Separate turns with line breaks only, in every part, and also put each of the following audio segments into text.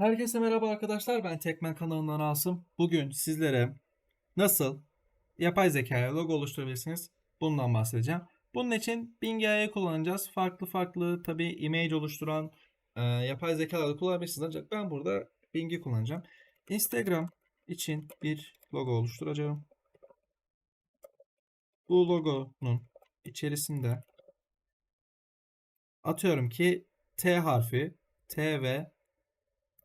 Herkese merhaba arkadaşlar. Ben Tekmen kanalından Asım. Bugün sizlere nasıl yapay zekaya logo oluşturabilirsiniz bundan bahsedeceğim. Bunun için Bing AI kullanacağız. Farklı farklı tabi image oluşturan e, yapay zekaları kullanabilirsiniz. Ancak ben burada Bing'i kullanacağım. Instagram için bir logo oluşturacağım. Bu logonun içerisinde atıyorum ki T harfi, T ve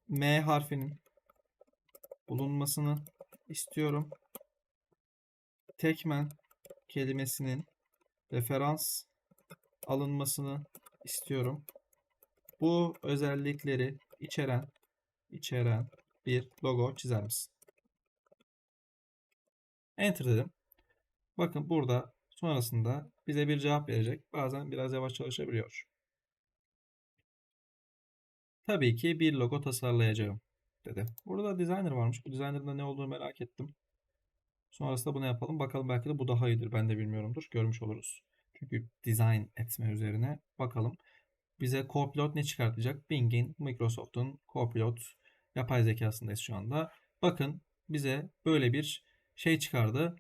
M harfinin bulunmasını istiyorum. Tekmen kelimesinin referans alınmasını istiyorum. Bu özellikleri içeren içeren bir logo çizer misin? Enter dedim. Bakın burada sonrasında bize bir cevap verecek. Bazen biraz yavaş çalışabiliyor. Tabii ki bir logo tasarlayacağım dedi. Burada designer varmış. Bu designer'ın da ne olduğunu merak ettim. Sonrasında bunu yapalım. Bakalım belki de bu daha iyidir. Ben de bilmiyorumdur. Görmüş oluruz. Çünkü design etme üzerine bakalım. Bize Copilot ne çıkartacak? Bing'in, Microsoft'un Copilot yapay zekasındayız şu anda. Bakın bize böyle bir şey çıkardı.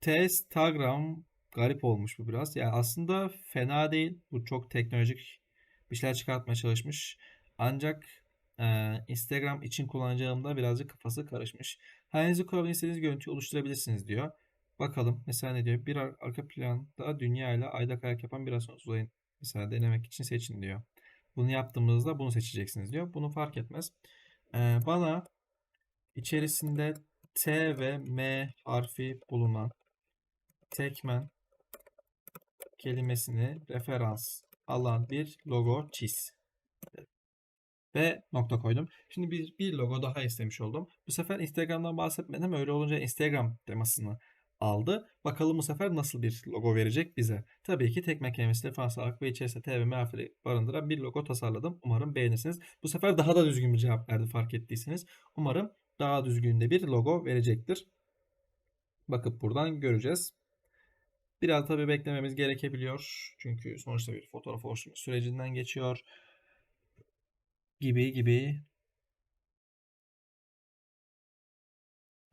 Testagram garip olmuş bu biraz. Yani aslında fena değil. Bu çok teknolojik bir şeyler çıkartmaya çalışmış. Ancak e, Instagram için kullanacağımda birazcık kafası karışmış. Hayalinizi kurabildiğiniz görüntüyü oluşturabilirsiniz diyor. Bakalım mesela ne diyor? Bir ar- arka planda dünya ile ayda kayak yapan bir astronot uzayın mesela denemek için seçin diyor. Bunu yaptığımızda bunu seçeceksiniz diyor. Bunu fark etmez. E, bana içerisinde T ve M harfi bulunan tekmen kelimesini referans alan bir logo çiz. Ve nokta koydum. Şimdi bir, bir logo daha istemiş oldum. Bu sefer Instagram'dan bahsetmedim. Öyle olunca Instagram temasını aldı. Bakalım bu sefer nasıl bir logo verecek bize. Tabii ki tekme kelimesi alarak ve içerisinde T ve M harfleri barındıran bir logo tasarladım. Umarım beğenirsiniz. Bu sefer daha da düzgün bir cevap verdi fark ettiyseniz. Umarım daha düzgün de bir logo verecektir. Bakıp buradan göreceğiz. Biraz tabii beklememiz gerekebiliyor. Çünkü sonuçta bir fotoğraf oluşturma sürecinden geçiyor. Gibi gibi.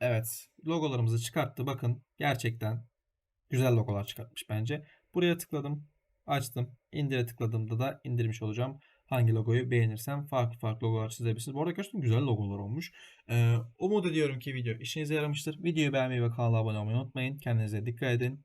Evet. Logolarımızı çıkarttı. Bakın gerçekten güzel logolar çıkartmış bence. Buraya tıkladım. Açtım. İndire tıkladığımda da indirmiş olacağım. Hangi logoyu beğenirsem farklı farklı logolar çizebilirsiniz. Bu arada gerçekten güzel logolar olmuş. Ee, umut ediyorum ki video işinize yaramıştır. Videoyu beğenmeyi ve kanala abone olmayı unutmayın. Kendinize dikkat edin.